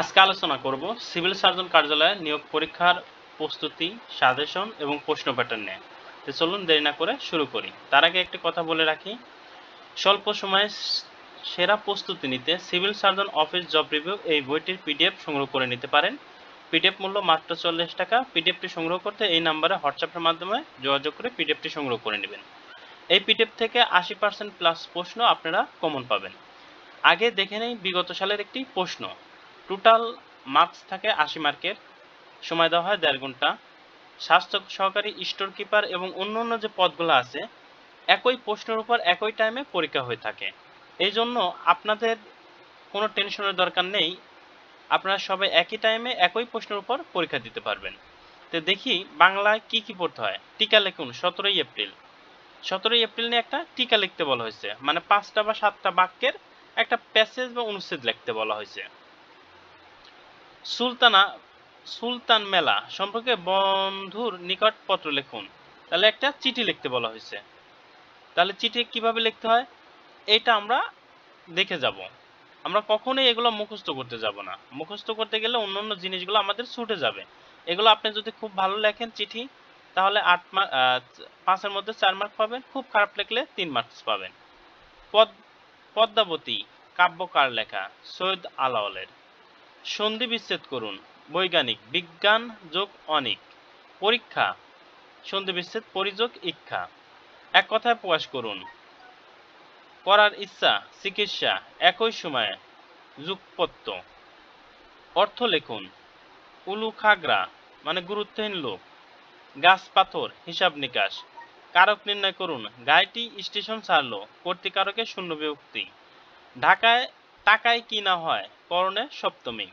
আজকে আলোচনা করব সিভিল সার্জন কার্যালয়ে নিয়োগ পরীক্ষার প্রস্তুতি, সাজেশন এবং প্রশ্ন প্যাটার্ন নিয়ে। তো চলুন দেরি না করে শুরু করি। তার আগে একটি কথা বলে রাখি, স্বল্প সময়ে সেরা প্রস্তুতি নিতে civil surgeon office job review এই বইটির পিডিএফ সংগ্রহ করে নিতে পারেন। পিডিএফ মূল্য মাত্র চল্লিশ টাকা। পিডিএফটি সংগ্রহ করতে এই নাম্বারে হোয়াটসঅ্যাপের মাধ্যমে যোগাযোগ করে পিডিএফটি সংগ্রহ করে নেবেন। এই পিডিএফ থেকে আশি পার্সেন্ট প্লাস প্রশ্ন আপনারা কমন পাবেন। আগে দেখে নেই, বিগত সালের একটি প্রশ্ন। টোটাল মার্কস থাকে আশি মার্কের। সময় দেওয়া হয় দেড় ঘণ্টা। স্বাস্থ্য সহকারী স্টোর কিপার এবং অন্য অন্য যে পদগুলো আছে, একই প্রশ্নের উপর একই টাইমে পরীক্ষা হয়ে থাকে। এই জন্য আপনাদের কোনো টেনশনের দরকার নেই। আপনারা সবাই একই টাইমে একই প্রশ্নের উপর পরীক্ষা দিতে পারবেন। তো দেখি বাংলায় কি কি পড়তে হয়। টিকা লিখুন, সতেরোই এপ্রিল। সতেরোই এপ্রিল নিয়ে একটা টিকা লিখতে বলা হয়েছে। মানে পাঁচটা বা সাতটা বাক্যের একটা প্যাসেজ বা অনুচ্ছেদ লিখতে বলা হয়েছে। সুলতানা, সুলতান মেলা সম্পর্কে বন্ধুর নিকট পত্র লিখুন। তাহলে একটা চিঠি লিখতে বলা হয়েছে। তাহলে চিঠি কীভাবে লিখতে হয়? এটা আমরা দেখে যাব। আমরা কখনোই এগুলো মুখস্থ করতে যাব না। মুখস্থ করতে গেলে অন্য অন্য জিনিসগুলো আমাদের ছুটে যাবে। এগুলো আপনি যদি খুব ভালো লেখেন চিঠি, তাহলে আট মার্ক পাঁচের মধ্যে চার মার্ক পাবেন, খুব খারাপ লেখলে তিন মার্কস পাবেন। পদ, পদ্মাবতী, কাব্যকার লেখা, সৈয়দ আলাওলের সন্ধি বিচ্ছেদ করুন। বৈজ্ঞানিক, বিজ্ঞান যোগ অনিক। পরীক্ষা, সন্ধি বিচ্ছেদ, পরিযোগ ইচ্ছা এক কথায় প্রকাশ করুন। করার ইচ্ছা, চিকিৎসা, একই সময়ে যুগপত্য। অর্থ লিখুন। উলু খাগড়া মানে গুরুত্বহীন লোক। গাছ পাথর, হিসাব নিকাশ। কারক নির্ণয় করুন। গাড়িটি স্টেশন ছাড়লো। কর্তৃকারকে শূন্য বিভক্তি। ঢাকায় টাকায় কি না হয়? করণে সপ্তমী।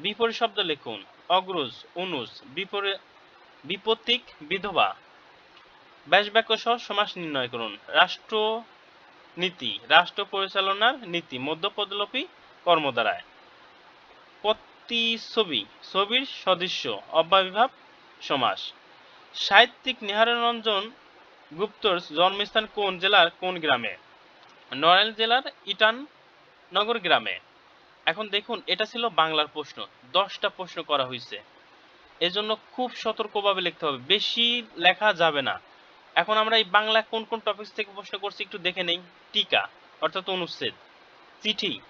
বিপরীত শব্দ লিখুন, অগ্রজ অনুজ বিপরীত বিপত্তিক, বিধবা। ব্যাস বাক্য সহ সমাস নির্ণয় করুন রাষ্ট্র নীতি রাষ্ট্র পরিচালনার নীতি, মধ্যপদলোপী কর্মদ্বারায় প্রতিছবি ছবির সদৃশ্য অব্যয়ভাব সমাস। সাহিত্যিক নিহাররঞ্জন গুপ্তর জন্মস্থান কোন জেলার কোন গ্রামে? নড়াইল জেলার ইটান নগর গ্রামে। এখন দেখুন, এটা ছিল বাংলার প্রশ্ন। দশটা প্রশ্ন করা হয়েছে এজন্য খুব সতর্কভাবে লিখতে হবে। বেশি লেখা যাবে না। এখন আমরা এই বাংলা কোন কোন টপিকস থেকে প্রশ্ন করছি একটু দেখে নেই। টিকা, অর্থাৎ অনুচ্ছেদ। চিঠি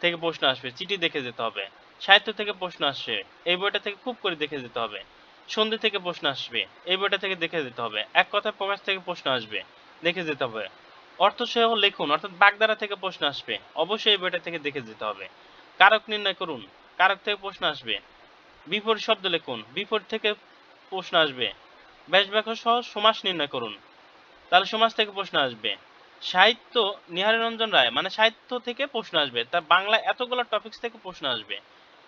থেকে প্রশ্ন আসবে। চিঠি দেখে যেতে হবে। সাহিত্য থেকে প্রশ্ন আসবে এই বইটা থেকে খুব করে দেখে যেতে হবে। সন্ধি থেকে প্রশ্ন আসবে। এই বইটা থেকে দেখে যেতে হবে। এক কথায় প্রকাশ থেকে প্রশ্ন আসবে। দেখে যেতে হবে। অর্থ সহ লিখুন, অর্থাৎ বাগধারা থেকে প্রশ্ন আসবে। অবশ্যই এই বইটা থেকে দেখে যেতে হবে। কারক নির্ণয় করুন। কারক থেকে প্রশ্ন আসবে। বিপরীত শব্দ লিখুন। বিপরীত থেকে প্রশ্ন আসবে। ব্যাস বাক্য সহ সমাস নির্ণয় করুন। তাহলে সমাজ থেকে প্রশ্ন আসবে। সাহিত্য, নিহাররঞ্জন রায় মানে সাহিত্য থেকে প্রশ্ন আসবে। তার বাংলা এতগুলো টপিকস থেকে প্রশ্ন আসবে।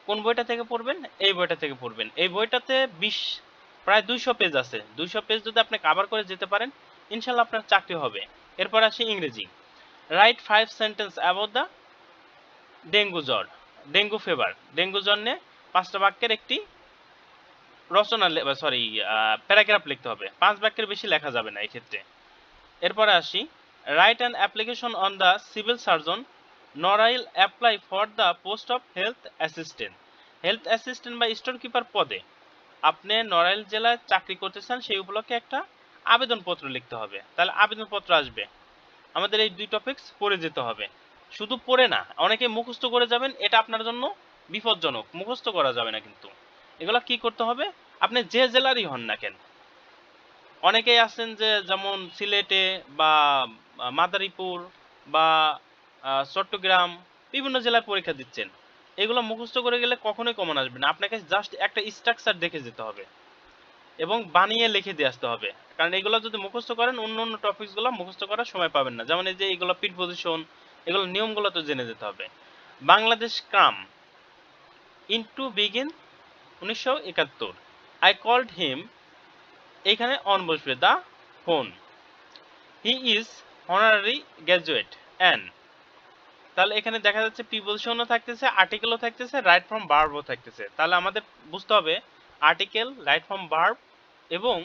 কোন বইটা থেকে পড়বেন? এই বইটা থেকে পড়বেন। এই বইটাতে বিশ, প্রায় দুইশো পেজ আছে। দুইশো পেজ যদি আপনি কাভার করে যেতে পারেন, ইনশাল্লাহ আপনার চাকরি হবে। এরপর আসি ইংরেজি। Write five sentence about the dengue জ্বর। ডেঙ্গু ফিভার ডেঙ্গু জ্বর নিয়ে পাঁচটা বাক্যের একটি রচনা সরি প্যারাগ্রাফ লিখতে হবে। পাঁচ বাক্যের বেশি লেখা যাবে না এই ক্ষেত্রে এরপরে আসি। Write an application on the civil surgeon Narail apply for the post of health assistant health assistant বা স্টোর কিপার পদে আপনি নড়াইল জেলায় চাকরি করতেছেন, সেই উপলক্ষে একটা আবেদনপত্র লিখতে হবে। তাহলে আবেদনপত্র আসবে। আমাদের এই দুই টপিকস পড়ে যেতে হবে। শুধু পড়ে না, অনেকে মুখস্থ করে যাবেন, এটা আপনার জন্য বিপজ্জনক, মুখস্থ করা যাবে না কিন্তু। এগুলো কি করতে হবে? আপনি যে জেলারই হন না কেন। অনেকেই আছেন যে যেমন সিলেটে বা মাদারীপুর বা চট্টগ্রাম বিভিন্ন জেলায় পরীক্ষা দিচ্ছেন। এগুলো মুখস্থ করে গেলে কখনোই কমন আসবে না। আপনাকে জাস্ট একটা স্ট্রাকচার দেখে যেতে হবে এবং বানিয়ে লিখে দিয়ে আসতে হবে। কারণ এগুলো যদি মুখস্থ করেন, অন্য অন্য টপিকসগুলো মুখস্থ করার সময় পাবেন না। যেমন এই যে এগুলো পিট পজিশন এগুলো নিয়মগুলো তো জেনে যেতে হবে। বাংলাদেশ ক্রাম ইনটু বিগিন উনিশশো একাত্তর। আই কল্ড হিম এখানে অন বসবে the phone he is honorary graduate an তাহলে এখানে দেখা যাচ্ছে প্রিপোজিশনও থাকতেছে আর্টিকেলও থাকতেছে রাইট ফ্রম ভার্বও থাকতেছে। তাহলে আমাদের বুঝতে হবে আর্টিকেল রাইট ফ্রম ভার্ব এবং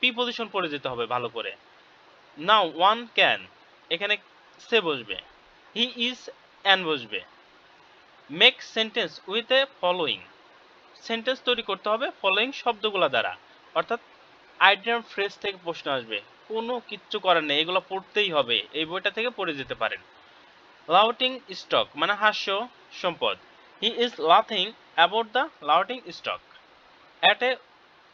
প্রিপোজিশন পড়ে যেতে হবে ভালো করে। নাও ওয়ান ক্যান এখানে সে বসবে। হি ইজ অ্যান বসবে। Make sentence with a following. Sentence তৈরি করতে হবে ফলোয়িং শব্দগুলো দ্বারা। অর্থাৎ আইডিয়াম ফ্রেজ থেকে প্রশ্ন আসবে। কোনো কিচ্ছু করার নেই, এগুলো পড়তেই হবে। এই বইটা থেকে পড়ে যেতে পারেন। লাউটিং স্টক মানে হাস্য সম্পদ। He is লাথিং about the louting stock. At a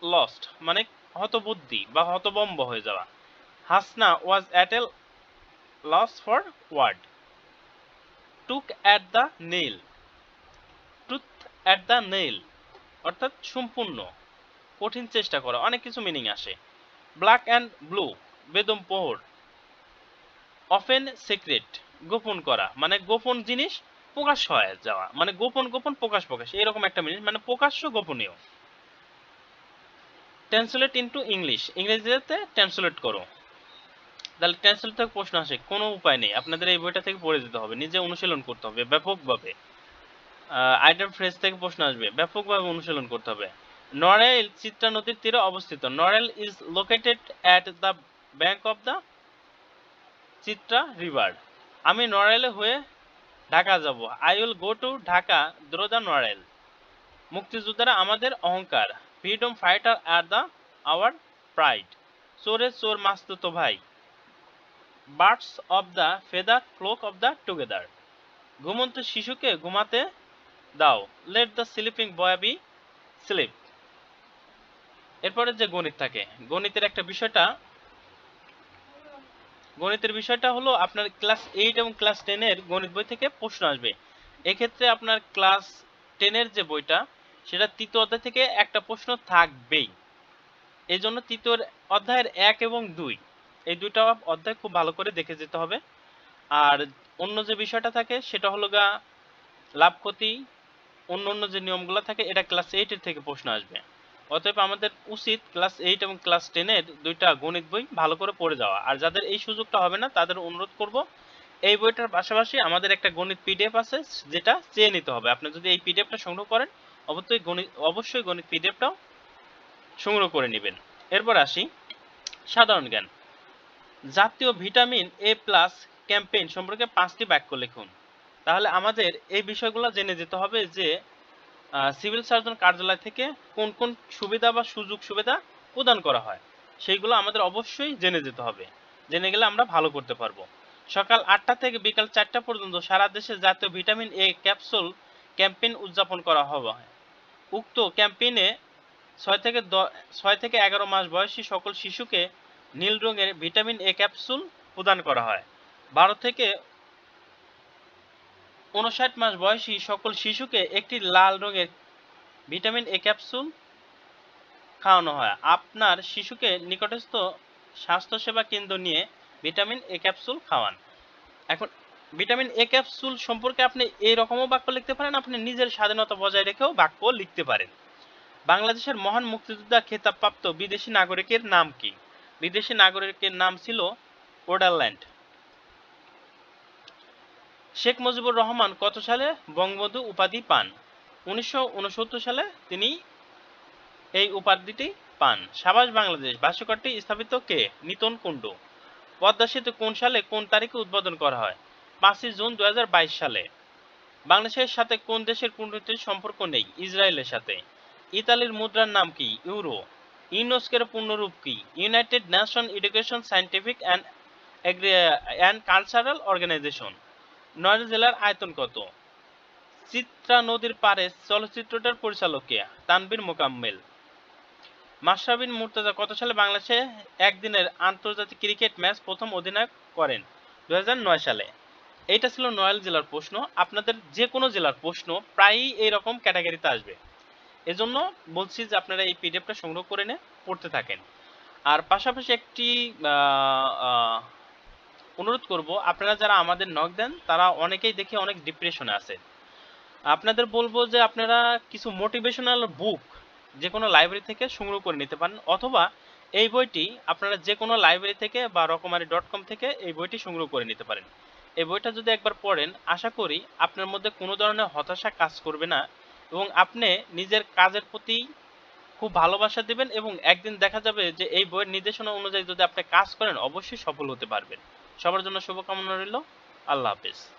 lost মানে হতবুদ্ধি বা হতবম্ব হয়ে যাওয়া। Hasna was at a loss for word took at the nail tooth at the nail অর্থাৎ সম্পূর্ণ। কঠিন চেষ্টা করা। অনেক কিছু মিনিং আসে। ব্ল্যাক অ্যান্ড ব্লু বেদম পোহর অফেন সিক্রেট গোপন করা। মানে গোপন জিনিস প্রকাশ হয়ে যাওয়া। মানে গোপন গোপন, প্রকাশ প্রকাশ। এরকম একটা মিনিং মানে প্রকাশ্য গোপনীয়। ট্রান্সলেট ইনটু ইংলিশ ইংরেজিতে ট্রান্সলেট করো। তাহলে ট্রান্সলেট থেকে প্রশ্ন আসে, কোনো উপায় নেই। আপনাদের এই বইটা থেকে পড়ে যেতে হবে, নিজে অনুশীলন করতে হবে, ব্যাপকভাবে। আইটেম ফ্রেজ থেকে প্রশ্ন আসবে, ব্যাপকভাবে অনুশীলন করতে হবে। নড়াইল চিত্রা নদীর তীরে অবস্থিত। Narail is located at the bank of the Chitra river. আমি নড়াইলে হয়ে ঢাকা যাব। I will go to Dhaka through the Narail মুক্তিযোদ্ধারা আমাদের অহংকার, freedom fighter are the our pride. চোরে চোর মাস্তুত ভাই। Birds of the feather, flock of the together. ঘুমন্ত শিশুকে ঘুমাতে দাও। Let the sleeping boy be sleep এরপরে যে গণিত থাকে, গণিতের একটা বিষয়টা, গণিতের বিষয়টা হলো আপনার ক্লাস এইট এবং ক্লাস টেনের গণিত বই থেকে প্রশ্ন আসবে। এক্ষেত্রে আপনার ক্লাস টেনের যে বইটা, সেটা তৃতীয় অধ্যায় থেকে একটা প্রশ্ন থাকবেই। এই জন্য তৃতীয় অধ্যায়ের এক এবং দুই। এই দুইটা অধ্যায় খুব ভালো করে দেখে যেতে হবে। আর অন্য যে বিষয়টা থাকে, সেটা হলো গা, লাভ ক্ষতি, অন্য অন্য যে নিয়মগুলো থাকে, এটা ক্লাস এইটের থেকে প্রশ্ন আসবে। অতএব আমাদের উচিত ক্লাস এইট এবং ক্লাস টেনের দুইটা গণিত বই ভালো করে পড়ে যাওয়া। আর যাদের এই সুযোগটা হবে না, তাদের অনুরোধ করব, এই বইটার পাশাপাশি আমাদের একটা গণিত পিডিএফ আছে, যেটা চেয়ে নিতে হবে। আপনি যদি এই পিডিএফটা সংগ্রহ করেন অবশ্যই গণিত অবশ্যই গণিত পিডিএফটাও সংগ্রহ করে নেবেন। এরপর আসি সাধারণ জ্ঞান। জাতীয় ভিটামিন এ প্লাস ক্যাম্পেইন সম্পর্কে পাঁচটি বাক্য লিখুন। তাহলে আমাদের এই বিষয়গুলো জেনে যেতে হবে যে সিভিল সার্জন কার্যালয় থেকে কোন কোন সুবিধা বা সুযোগ সুবিধা প্রদান করা হয়, সেইগুলো আমাদের অবশ্যই জেনে যেতে হবে। জেনে গেলে আমরা ভালো করতে পারব। সকাল আটটা থেকে বিকাল চারটা পর্যন্ত সারা দেশে জাতীয় ভিটামিন এ ক্যাপসুল ক্যাম্পেইন উদযাপন করা হবে। উক্ত ক্যাম্পেইনে ছয় থেকে ছয় থেকে এগারো মাস বয়সী সকল শিশুকে নীল রঙের ভিটামিন এ ক্যাপসুল প্রদান করা হয়। বারো থেকে উনষাট মাস বয়সী সকল শিশুকে একটি লাল রঙের ভিটামিন এ ক্যাপসুল খাওয়ানো হয়। আপনার শিশুকে নিকটস্থ স্বাস্থ্যসেবা কেন্দ্র নিয়ে ভিটামিন এ ক্যাপসুল খাওয়ান। এখন, ভিটামিন এ ক্যাপসুল সম্পর্কে আপনি এই রকমও বাক্য লিখতে পারেন, আপনি নিজের স্বাধীনতা বজায় রেখেও বাক্য লিখতে পারেন। বাংলাদেশের মহান মুক্তিযোদ্ধা, খেতাবপ্রাপ্ত বিদেশি নাগরিকের নাম কি? বিদেশি নাগরিকের নাম ছিল ওডারল্যান্ড। শেখ মুজিবুর রহমান কত সালে বঙ্গবন্ধু উপাধি পান? উনিশশো সালে তিনি এই উপাধিটি পান। সাবাস বাংলাদেশ, ভাষ্যকারটি স্থাপিত কে? নিতন কুণ্ডু। পদ্মা সেতু কোন সালে, কোন তারিখে উদ্বোধন করা হয়? পাঁচই জুন দু হাজার বাইশ সালে। বাংলাদেশের সাথে কোন দেশের কূটনৈতিক সম্পর্ক নেই? ইসরায়েলের সাথে। ইতালির মুদ্রার নাম কি? ইউরো। ইউনেস্কোর পূর্ণরূপ কি? United Nation Education Scientific and and Cultural Organization Noida জেলার আয়তন কত? চিত্রা নদীর পারে চলচ্চিত্রটার পরিচালক কে? তানবীর মোকাম্মেল। মাশরাফিন মুর্তজা কত সালে বাংলাদেশে একদিনের আন্তর্জাতিক ক্রিকেট ম্যাচ প্রথম অধিনায়ক করেন? দুই হাজার নয় সালে। এটা ছিল নয়াল জেলার প্রশ্ন। আপনাদের যে কোনো জেলার প্রশ্ন প্রায়ই এইরকম ক্যাটাগরিতে আসবে। এজন্য বলছি যে আপনারা এই পিডিএফটা সংগ্রহ করে নিয়ে পড়তে থাকেন। আর পাশাপাশি একটি অনুরোধ করব, আপনারা যারা আমাদের নক দেন, তারা অনেকেই দেখে অনেক ডিপ্রেশনে আছে। আপনাদের বলব যে আপনারা কিছু মোটিভেশনাল বুক যে কোনো লাইব্রেরি থেকে সংগ্রহ করে নিতে পারেন, অথবা এই বইটি আপনারা যে কোনো লাইব্রেরি থেকে বা রকমারি ডট কম থেকে এই বইটি সংগ্রহ করে নিতে পারেন। এই বইটা যদি একবার পড়েন, আশা করি আপনার মধ্যে কোনো ধরনের হতাশা কাজ করবে না। এবং আপনি নিজের কাজের প্রতি খুব ভালোবাসা দিবেন এবং একদিন দেখা যাবে যে এই বইয়ের নির্দেশনা অনুযায়ী যদি আপনি কাজ করেন, অবশ্যই সফল হতে পারবেন। সবার জন্য শুভকামনা রইল। আল্লাহ হাফিজ।